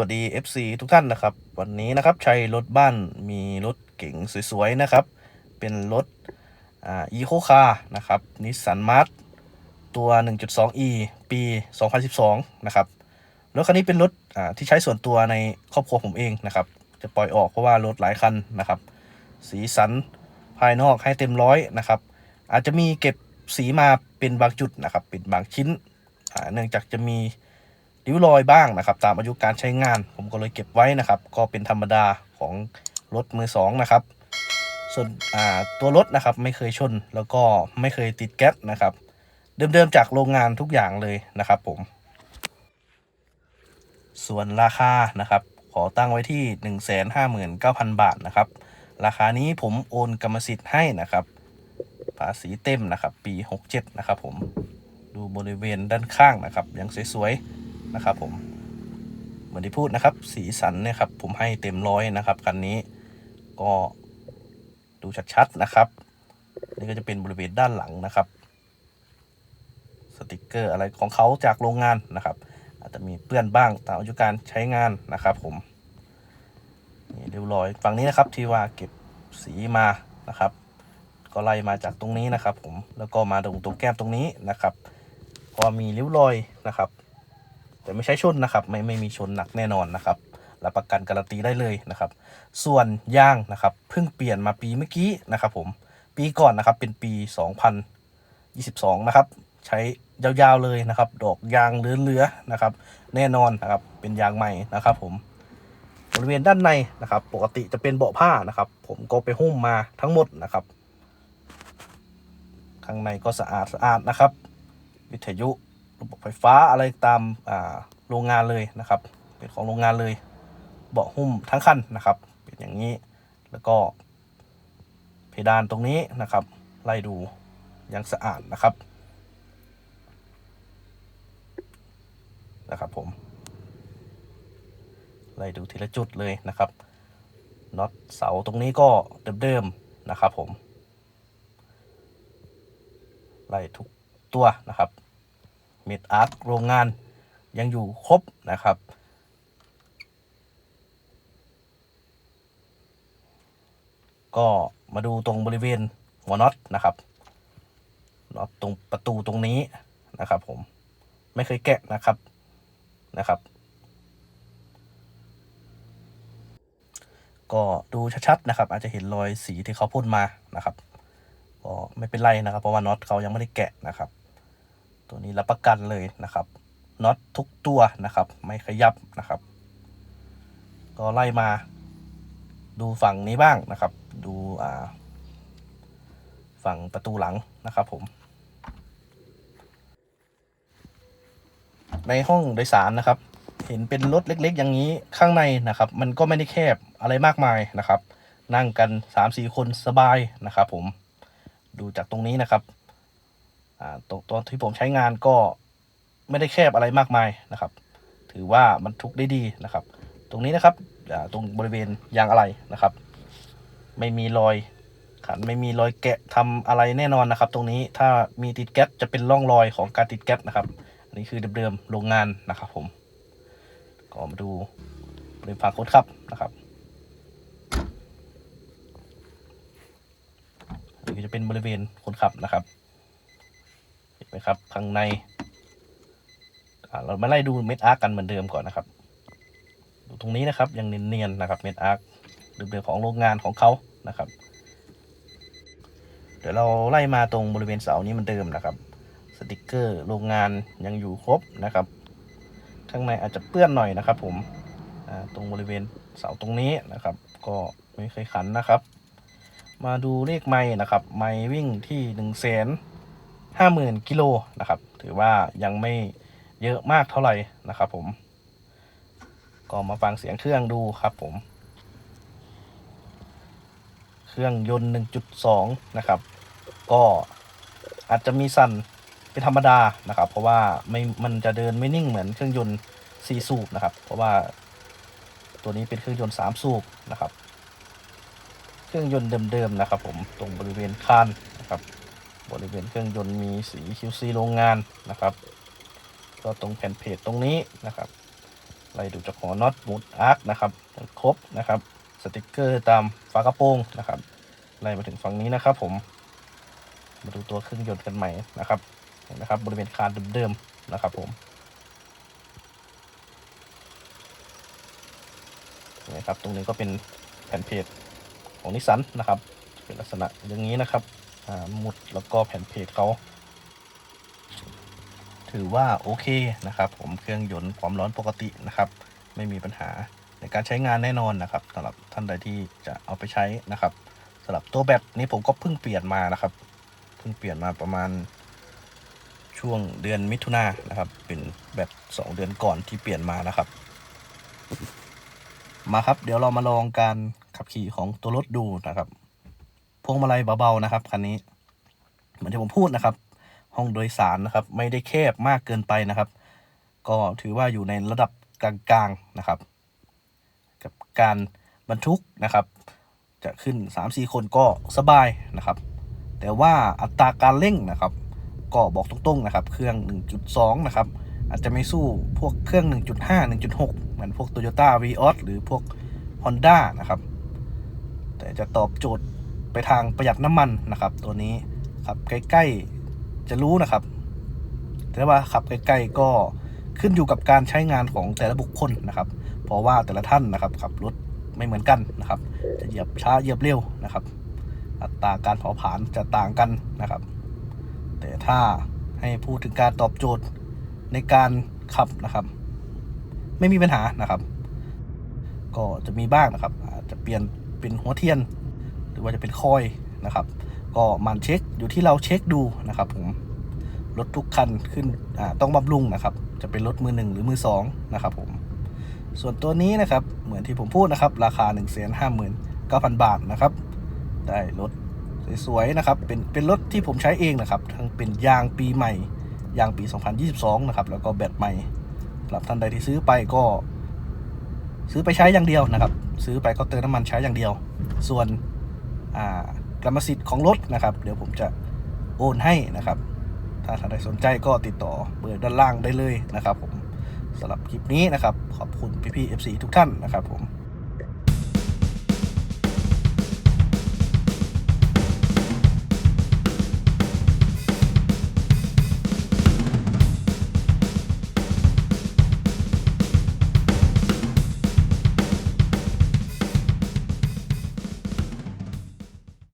วัสดี FC ทุกท่านนะครับ วันนี้นะครับใช้รถบ้านมีรถเก๋งสวยๆนะครับ เป็นรถอ่าอีโคคาร์นะครับนิสสันมาร์ตัว 1.2e ปี 2012 นะครับรถคันนี้เป็นรถอ่าที่ใช้ส่วนตัวในครอบครัวผมเองนะครับ จะปล่อยออกเพราะว่ารถหลายคันนะครับ สีสันภายนอกให้เต็มร้อยนะครับ อาจจะมีเก็บสีมาเป็นบางจุดนะครับเป็นบางชิ้นเนื่องจากจะมี ริ้วรอยบ้างนะครับ ตามอายุการใช้งาน ผมก็เลยเก็บไว้นะครับ ก็เป็นธรรมดาของรถมือสองนะครับ ส่วนตัวรถนะครับไม่เคยชนแล้วก็ไม่เคยติดแก๊สนะครับ เดิมๆจากโรงงานทุกอย่างเลยนะครับผม ส่วนราคานะครับ ขอตั้งไว้ที่ 159,000 บาทนะครับ ราคานี้ผมโอนกรรมสิทธิ์ให้นะครับ ภาษีเต็มนะครับ ปี 67 นะครับผมดูบริเวณด้านข้างนะครับยังสวยๆ นะครับผมเหมือนที่พูดนะครับ สีสันเนี่ยครับ ผมให้เต็มร้อยนะครับคันนี้ก็ดูชัดๆนะครับ นี่ก็จะเป็นบริเวณด้านหลังนะครับ สติกเกอร์อะไรของเขาจากโรงงานนะครับ อาจจะมีเปื้อนบ้างตามอายุการใช้งานนะครับ ผมนี่เรียบร้อยฝั่งนี้นะครับที่ว่าเก็บสีมานะครับ ก็ไล่มาจากตรงนี้นะครับ ผมแล้วก็มาตรงตรงแก้มตรงนี้นะครับ ก็มีริ้วรอยนะครับ แต่ไม่ใช่ชนนะครับ ไม่ไม่มีชนหนักแน่นอนนะครับรับประกันการันตีได้เลยนะครับ ส่วนยางนะครับเพิ่งเปลี่ยนมาปีเมื่อกี้นะครับ ผมปีก่อนนะครับเป็นปี 2022 นะครับ ใช้ยาวๆเลยนะครับ ดอกยางเหลือๆนะครับ แน่นอนนะครับเป็นยางใหม่นะครับ ผมบริเวณด้านในนะครับ ปกติจะเป็นเบาะผ้านะครับ ผมก็ไปหุ้มมาทั้งหมดนะครับ ข้างในก็สะอาดสะอาดนะครับ วิทยุ ระบบไฟฟ้าอะไรตามโรงงานเลยนะครับ เป็นของโรงงานเลย เบาะหุ้มทั้งคันนะครับ เป็นอย่างนี้แล้วก็ เพดานตรงนี้นะครับ ไล่ดูยังสะอาดนะครับนะครับผมไล่ดูทีละจุดเลยนะครับน็อตเสาตรงนี้ก็เดิมๆนะครับผมไล่ทุกตัวนะครับ เม็ดอาร์คโรงงานยังอยู่ครบนะครับ ก็มาดูตรงบริเวณหัวน็อตนะครับน็อตตรงประตูตรงนี้นะครับผมไม่เคยแกะนะครับนะครับ ก็ดูชัดๆนะครับ อาจจะเห็นรอยสีที่เขาพ่นมานะครับก็ไม่เป็นไรนะครับ เพราะว่าน็อตเขายังไม่ได้แกะนะครับ ตัวนี้รับประกันเลยนะครับน็อตทุกตัวนะครับ ไม่ขยับนะครับ ก็ไล่มาดูฝั่งนี้บ้างนะครับ ดูอ่าฝั่งประตูหลังนะครับผม ในห้องโดยสารนะครับ เห็นเป็นรถเล็กๆ อย่างนี้ข้างในนะครับ มันก็ไม่ได้แคบอะไรมากมายนะครับ นั่งกัน 3-4 คนสบายนะครับผมดูจากตรงนี้นะครับ ตรงตอนที่ผมใช้งานก็ไม่ได้แคบอะไรมากมายนะครับ ถือว่ามันทุกได้ดีนะครับ ตรงนี้นะครับตรงบริเวณยางอะไรนะครับ ไม่มีรอยขันไม่มีรอยแกะทำอะไรแน่นอนนะครับ ตรงนี้ถ้ามีติดแก๊สจะเป็นร่องรอยของการติดแก๊สนะครับอันนี้คือเดิมๆโรงงานนะครับผมก็มาดูบริเวณฝั่งคนขับนะครับนนี้ก็จะเป็นบริเวณคนขับนะครับ นไหมครับ ข้างในเรามาไล่ดูเม็ดอาร์กกันเหมือนเดิมก่อนนะครับดูตรงนี้นะครับยังเนียนๆนะครับเม็ดอาร์กเดิมๆของโรงงานของเขานะครับ เดี๋ยวเราไล่มาตรงบริเวณเสานี้เหมันเดิมนะครับ สติกเกอร์โรงงานยังอยู่ครบนะครับ ข้างในอาจจะเปื้อนหน่อยนะครับ ผมตรงบริเวณเสาตรงนี้นะครับ ก็ไม่เคยขันนะครับ มาดูเลขไม้นะครับ ไม้วิ่งที่หนึ่งแสน ห้าหมื่นกิโลนะครับ ถือว่ายังไม่เยอะมากเท่าไหร่นะครับผมก็มาฟังเสียงเครื่องดูครับผม เครื่องยนต์ 1.2 นะครับ ก็อาจจะมีสั่นเป็นธรรมดานะครับ เพราะว่าไม่มันจะเดินไม่นิ่งเหมือนเครื่องยนต์ 4 สูบนะครับ เพราะว่าตัวนี้เป็นเครื่องยนต์ 3 สูบนะครับ เครื่องยนต์เดิมๆนะครับ ผมตรงบริเวณคานนะครับ บริเวณเครื่องยนต์มีสี QC โรงงานนะครับ ก็ตรงแผ่นเพจตรงนี้นะครับไล่ดูจากหัวน็อตหมุดอาร์คนะครับครบนะครับสติกเกอร์ตามฝากระโปรงนะครับไล่มาถึงฝั่งนี้นะครับ ผมมาดูตัวเครื่องยนต์กันใหม่นะครับเห็นนะครับบริเวณคานเดิมๆนะครับ ผมนี่ครับตรงนี้ก็เป็นแผ่นเพจของนิสสันนะครับ เป็นลักษณะอย่างนี้นะครับ หมุดแล้วก็แผ่นเพจเขาถือว่าโอเคนะครับ ผมเครื่องยนต์ความร้อนปกตินะครับ ไม่มีปัญหาในการใช้งานแน่นอนนะครับสำหรับท่านใดที่จะเอาไปใช้นะครับสำหรับตัวแบตนี้ผมก็เพิ่งเปลี่ยนมานะครับ เพิ่งเปลี่ยนมาประมาณช่วงเดือนมิถุนายนนะครับ เป็นแบต2เดือนก่อนที่เปลี่ยนมานะครับ มาครับ เดี๋ยวเรามาลองการขับขี่ของตัวรถดูนะครับ วงมาลัยเบาๆนะครับคันนี้ เหมือนที่ผมพูดนะครับ ห้องโดยสารนะครับ ไม่ได้แคบมากเกินไปนะครับ ก็ถือว่าอยู่ในระดับกลางๆนะครับ กับการบรรทุกนะครับ จะขึ้น 3-4 คนก็สบายนะครับ แต่ว่าอัตราการเร่งนะครับ ก็บอกตรงๆนะครับ เครื่อง 1.2 นะครับ อาจจะไม่สู้พวกเครื่อง 1.5 1.6 เหมือนพวก Toyota Vios หรือพวก Honda นะครับ แต่จะตอบโจทย์ ไปทางประหยัดน้ำมันนะครับ ตัวนี้ขับใกล้ๆจะรู้นะครับ แต่ว่าขับใกล้ๆก็ขึ้นอยู่กับการใช้งานของแต่ละบุคคลนะครับ เพราะว่าแต่ละท่านนะครับขับรถไม่เหมือนกันนะครับ จะเหยียบช้าเหยียบเร็วนะครับ อัตราการเผาผลาญจะต่างกันนะครับ แต่ถ้าให้พูดถึงการตอบโจทย์ในการขับนะครับ ไม่มีปัญหานะครับ ก็จะมีบ้างนะครับ อาจจะเปลี่ยนเป็นหัวเทียน รือว่าจะเป็นคอยนะครับ ก็มันเช็คอยู่ที่เราเช็คดูนะครับผมรถทุกคันขึ้นต้องบำรุงนะครับ จะเป็นรถมือหนึ่งหรือมือสองนะครับผมส่วนตัวนี้นะครับเหมือนที่ผมพูดนะครับ ราคา 1 5 9 0 0 0 บาทนะครับ ได้รถสวยๆนะครับ เป็นเป็นรถที่ผมใช้เองนะครับ ทั้งเป็นยางปีใหม่ยางปี 2022 นะครับ แล้วก็แบตใหม่สำหรับท่านใดที่ซื้อไปก็ ซื้อไปใช้อย่างเดียวนะครับ ซื้อไปก็เติมน้ำมันใช้อย่างเดียว ส่วน กรรมสิทธิ์ของรถนะครับ เดี๋ยวผมจะโอนให้นะครับ ถ้าท่านใดสนใจก็ติดต่อเบอร์ด้านล่างได้เลยนะครับผมสำหรับคลิปนี้นะครับ ขอบคุณพี่ๆ FC ทุกท่านนะครับผม